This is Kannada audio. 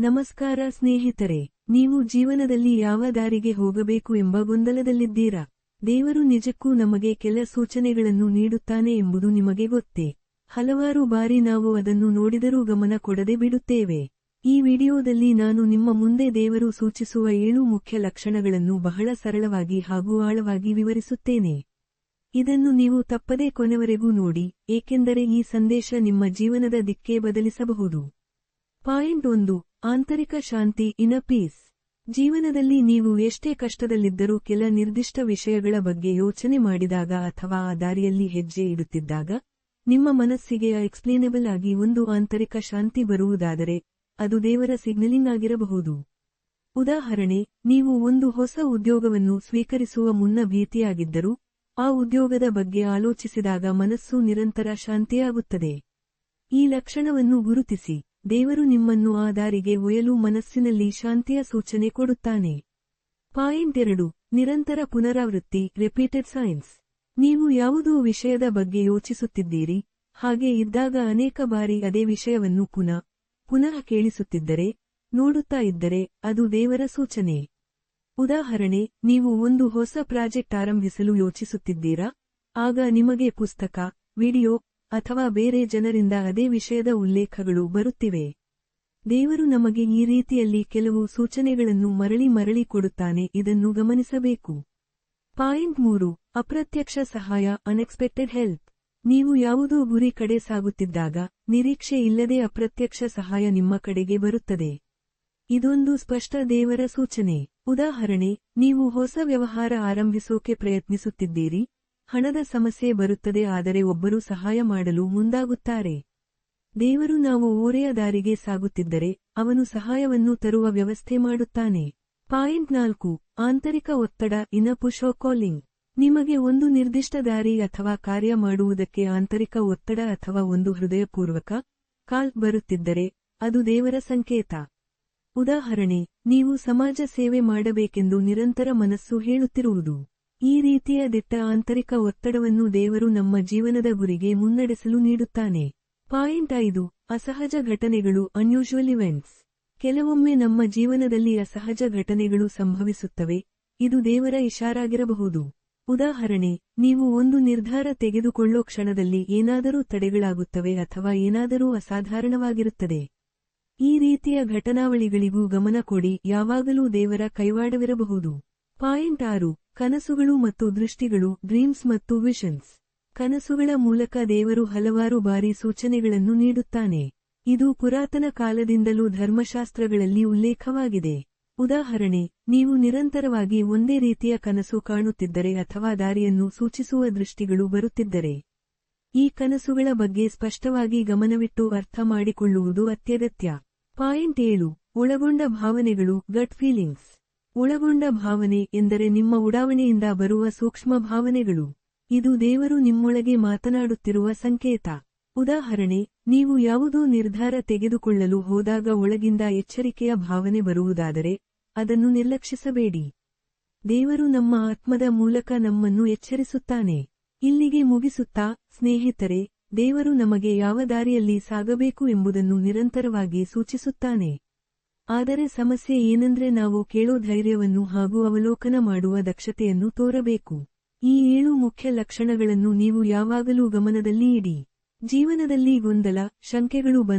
ನಮಸ್ಕಾರ ಸ್ನೇಹಿತರೆ, ನೀವು ಜೀವನದಲ್ಲಿ ಯಾವ ದಾರಿಗೆ ಹೋಗಬೇಕು ಎಂಬ ಗೊಂದಲದಲ್ಲಿದ್ದೀರಾ? ದೇವರು ನಿಜಕ್ಕೂ ನಮಗೆ ಕೆಲ ಸೂಚನೆಗಳನ್ನು ನೀಡುತ್ತಾನೆ ಎಂಬುದು ನಿಮಗೆ ಗೊತ್ತೇ? ಹಲವಾರು ಬಾರಿ ನಾವು ಅದನ್ನು ನೋಡಿದರೂ ಗಮನ ಕೊಡದೆ ಬಿಡುತ್ತೇವೆ. ಈ ವಿಡಿಯೋದಲ್ಲಿ ನಾನು ನಿಮ್ಮ ಮುಂದೆ ದೇವರು ಸೂಚಿಸುವ ಏಳು ಮುಖ್ಯ ಲಕ್ಷಣಗಳನ್ನು ಬಹಳ ಸರಳವಾಗಿ ಹಾಗೂ ಆಳವಾಗಿ ವಿವರಿಸುತ್ತೇನೆ. ಇದನ್ನು ನೀವು ತಪ್ಪದೇ ಕೊನೆವರೆಗೂ ನೋಡಿ, ಏಕೆಂದರೆ ಈ ಸಂದೇಶ ನಿಮ್ಮ ಜೀವನದ ದಿಕ್ಕೇ ಬದಲಿಸಬಹುದು. ಪಾಯಿಂಟ್ ಒಂದು ಆಂತರಿಕ ಶಾಂತಿ ಇನ್ ಅ ಪೀಸ್. ಜೀವನದಲ್ಲಿ ನೀವು ಎಷ್ಟೇ ಕಷ್ಟದಲ್ಲಿದ್ದರೂ ಕೆಲ ನಿರ್ದಿಷ್ಟ ವಿಷಯಗಳ ಬಗ್ಗೆ ಯೋಚನೆ ಮಾಡಿದಾಗ ಅಥವಾ ಆ ದಾರಿಯಲ್ಲಿ ಹೆಜ್ಜೆ ಇಡುತ್ತಿದ್ದಾಗ, ನಿಮ್ಮ ಮನಸ್ಸಿಗೆ ಎಕ್ಸ್ಪ್ಲೇನೇಬಲ್ ಆಗಿ ಒಂದು ಆಂತರಿಕ ಶಾಂತಿ ಬರುವುದಾದರೆ, ಅದು ದೇವರ ಸಿಗ್ನಲಿಂಗ್ ಆಗಿರಬಹುದು. ಉದಾಹರಣೆ, ನೀವು ಒಂದು ಹೊಸ ಉದ್ಯೋಗವನ್ನು ಸ್ವೀಕರಿಸುವ ಮುನ್ನ ಭೀತಿಯಾಗಿದ್ದರೂ, ಆ ಉದ್ಯೋಗದ ಬಗ್ಗೆ ಆಲೋಚಿಸಿದಾಗ ಮನಸ್ಸು ನಿರಂತರ ಶಾಂತಿಯಾಗುತ್ತದೆ. ಈ ಲಕ್ಷಣವನ್ನು ಗುರುತಿಸಿ. ದೇವರು ನಿಮ್ಮನ್ನು ಆ ದಾರಿಗೆ ಒಯ್ಯಲು ಮನಸ್ಸಿನಲ್ಲಿ ಶಾಂತಿಯ ಸೂಚನೆ ಕೊಡುತ್ತಾನೆ. ಪಾಯಿಂಟ್ ಎರಡು. ನಿರಂತರ ಪುನರಾವೃತ್ತಿ ರಿಪೀಟೆಡ್ ಸೈನ್ಸ್ ನೀವು ಯಾವುದೋ ವಿಷಯದ ಬಗ್ಗೆ ಯೋಚಿಸುತ್ತಿದ್ದೀರಿ, ಹಾಗೆ ಇದ್ದಾಗ ಅನೇಕ ಬಾರಿ ಅದೇ ವಿಷಯವನ್ನು ಪುನಃ ಪುನಃ ಕೇಳಿಸುತ್ತಿದ್ದರೆ, ನೋಡುತ್ತಾ ಇದ್ದರೆ ಅದು ದೇವರ ಸೂಚನೆ. ಉದಾಹರಣೆ, ನೀವು ಒಂದು ಹೊಸ ಪ್ರಾಜೆಕ್ಟ್ ಆರಂಭಿಸಲು ಯೋಚಿಸುತ್ತಿದ್ದೀರಾ? ಆಗ ನಿಮಗೆ ಪುಸ್ತಕ, ವಿಡಿಯೋ ಅಥವಾ ಬೇರೆ ಜನರಿಂದ ಅದೇ ವಿಷಯದ ಉಲ್ಲೇಖಗಳು ಬರುತ್ತಿವೆ. ದೇವರು ನಮಗೆ ಈ ರೀತಿಯಲ್ಲಿ ಕೆಲವು ಸೂಚನೆಗಳನ್ನು ಮರಳಿ ಮರಳಿ ಕೊಡುತ್ತಾನೆ, ಇದನ್ನು ಗಮನಿಸಬೇಕು. ಪಾಯಿಂಟ್ ಮೂರು, ಅಪ್ರತ್ಯಕ್ಷ ಸಹಾಯ ಅನ್ಎಕ್ಸ್ಪೆಕ್ಟೆಡ್ ಹೆಲ್ಪ್ ನೀವು ಯಾವುದೋ ಗುರಿ ಕಡೆ ಸಾಗುತ್ತಿದ್ದಾಗ, ನಿರೀಕ್ಷೆ ಇಲ್ಲದೆ ಅಪ್ರತ್ಯಕ್ಷ ಸಹಾಯ ನಿಮ್ಮ ಕಡೆಗೆ ಬರುತ್ತದೆ. ಇದೊಂದು ಸ್ಪಷ್ಟ ದೇವರ ಸೂಚನೆ. ಉದಾಹರಣೆ, ನೀವು ಹೊಸ ವ್ಯವಹಾರ ಆರಂಭಿಸೋಕೆ ಪ್ರಯತ್ನಿಸುತ್ತಿದ್ದೀರಿ ಹಣದ ಸಮಸ್ಯೆ ಬರುತ್ತದೆ, ಆದರೆ ಒಬ್ಬರು ಸಹಾಯ ಮಾಡಲು ಮುಂದಾಗುತ್ತಾರೆ. ದೇವರು ನಾವು ಓರೆಯ ದಾರಿಗೆ ಸಾಗುತ್ತಿದ್ದರೆ, ಅವನು ಸಹಾಯವನ್ನು ತರುವ ವ್ಯವಸ್ಥೆ ಮಾಡುತ್ತಾನೆ. ಪಾಯಿಂಟ್ ನಾಲ್ಕು, ಆಂತರಿಕ ಒತ್ತಡ, ಇನ ಪುಷೋ ಕಾಲಿಂಗ್. ನಿಮಗೆ ಒಂದು ನಿರ್ದಿಷ್ಟ ದಾರಿ ಅಥವಾ ಕಾರ್ಯ ಮಾಡುವುದಕ್ಕೆ ಆಂತರಿಕ ಒತ್ತಡ ಅಥವಾ ಒಂದು ಹೃದಯಪೂರ್ವಕ ಕಾಲ್ ಬರುತ್ತಿದ್ದರೆ, ಅದು ದೇವರ ಸಂಕೇತ. ಉದಾಹರಣೆ, ನೀವು ಸಮಾಜ ಸೇವೆ ಮಾಡಬೇಕೆಂದು ನಿರಂತರ ಮನಸ್ಸು ಹೇಳುತ್ತಿರುವುದು. ಈ ರೀತಿಯ ದಿಟ್ಟ ಆಂತರಿಕ ಒತ್ತಡವನ್ನು ದೇವರು ನಮ್ಮ ಜೀವನದ ಗುರಿಗೆ ಮುನ್ನಡೆಸಲು ನೀಡುತ್ತಾನೆ. ಪಾಯಿಂಟ್ ಐದು. ಅಸಹಜ ಘಟನೆಗಳು ಅನ್ಯೂಶುವಲ್ ಇವೆಂಟ್ಸ್ ಕೆಲವೊಮ್ಮೆ ನಮ್ಮ ಜೀವನದಲ್ಲಿ ಅಸಹಜ ಘಟನೆಗಳು ಸಂಭವಿಸುತ್ತವೆ. ಇದು ದೇವರ ಇಶಾರಾಗಿರಬಹುದು. ಉದಾಹರಣೆ, ನೀವು ಒಂದು ನಿರ್ಧಾರ ತೆಗೆದುಕೊಳ್ಳೋ ಕ್ಷಣದಲ್ಲಿ ಏನಾದರೂ ತಡೆಗಳಾಗುತ್ತವೆ ಅಥವಾ ಏನಾದರೂ ಅಸಾಧಾರಣವಾಗಿರುತ್ತದೆ. ಈ ರೀತಿಯ ಘಟನಾವಳಿಗಳಿಗೂ ಗಮನ ಕೊಡಿ, ಯಾವಾಗಲೂ ದೇವರ ಕೈವಾಡವಿರಬಹುದು. ಪಾಯಿಂಟ್ ಆರು. ಕನಸುಗಳು ಮತ್ತು ದೃಷ್ಟಿಗಳು ಡ್ರೀಮ್ಸ್ ಮತ್ತು ವಿಷನ್ಸ್ ಕನಸುಗಳ ಮೂಲಕ ದೇವರು ಹಲವಾರು ಬಾರಿ ಸೂಚನೆಗಳನ್ನು ನೀಡುತ್ತಾನೆ. ಇದು ಪುರಾತನ ಕಾಲದಿಂದಲೂ ಧರ್ಮಶಾಸ್ತ್ರಗಳಲ್ಲಿ ಉಲ್ಲೇಖವಾಗಿದೆ. ಉದಾಹರಣೆ, ನೀವು ನಿರಂತರವಾಗಿ ಒಂದೇ ರೀತಿಯ ಕನಸು ಕಾಣುತ್ತಿದ್ದರೆ ಅಥವಾ ದಾರಿಯನ್ನು ಸೂಚಿಸುವ ದೃಷ್ಟಿಗಳು ಬರುತ್ತಿದ್ದರೆ. ಈ ಕನಸುಗಳ ಬಗ್ಗೆ ಸ್ಪಷ್ಟವಾಗಿ ಗಮನವಿಟ್ಟು ಅರ್ಥ ಮಾಡಿಕೊಳ್ಳುವುದು ಅತ್ಯಗತ್ಯ. ಪಾಯಿಂಟ್ ಏಳು, ಒಳಗೊಂಡ ಭಾವನೆಗಳು ಗಟ್ ಫೀಲಿಂಗ್ಸ್ ಒಳಗೊಂಡ ಭಾವನೆ ಎಂದರೆ ನಿಮ್ಮ ಉಡಾವಣೆಯಿಂದ ಬರುವ ಸೂಕ್ಷ್ಮ ಭಾವನೆಗಳು. ಇದು ದೇವರು ನಿಮ್ಮೊಳಗೆ ಮಾತನಾಡುತ್ತಿರುವ ಸಂಕೇತ. ಉದಾಹರಣೆ, ನೀವು ಯಾವುದೋ ನಿರ್ಧಾರ ತೆಗೆದುಕೊಳ್ಳಲು ಹೋದಾಗ ಒಳಗಿಂದ ಎಚ್ಚರಿಕೆಯ ಭಾವನೆ ಬರುವುದಾದರೆ, ಅದನ್ನು ನಿರ್ಲಕ್ಷಿಸಬೇಡಿ. ದೇವರು ನಮ್ಮ ಆತ್ಮದ ಮೂಲಕ ನಮ್ಮನ್ನು ಎಚ್ಚರಿಸುತ್ತಾನೆ. ಇಲ್ಲಿಗೆ ಮುಗಿಸುತ್ತಾ, ಸ್ನೇಹಿತರೆ, ದೇವರು ನಮಗೆ ಯಾವ ದಾರಿಯಲ್ಲಿ ಸಾಗಬೇಕು ಎಂಬುದನ್ನು ನಿರಂತರವಾಗಿ ಸೂಚಿಸುತ್ತಾನೆ. ಆದರೆ ಸಮಸ್ಯೆ ಏನಂದ್ರೆ ನಾವು ಕೇಳೋ ಧೈರ್ಯವನ್ನು ಹಾಗೂ ಅವಲೋಕನ ಮಾಡುವ ದಕ್ಷತೆಯನ್ನು ತೋರಬೇಕು. ಈ ಏಳು ಮುಖ್ಯ ಲಕ್ಷಣಗಳನ್ನು ನೀವು ಯಾವಾಗಲೂ ಗಮನದಲ್ಲಿ ಇಡಿ. ಜೀವನದಲ್ಲಿ ಗೊಂದಲ, ಶಂಕೆಗಳು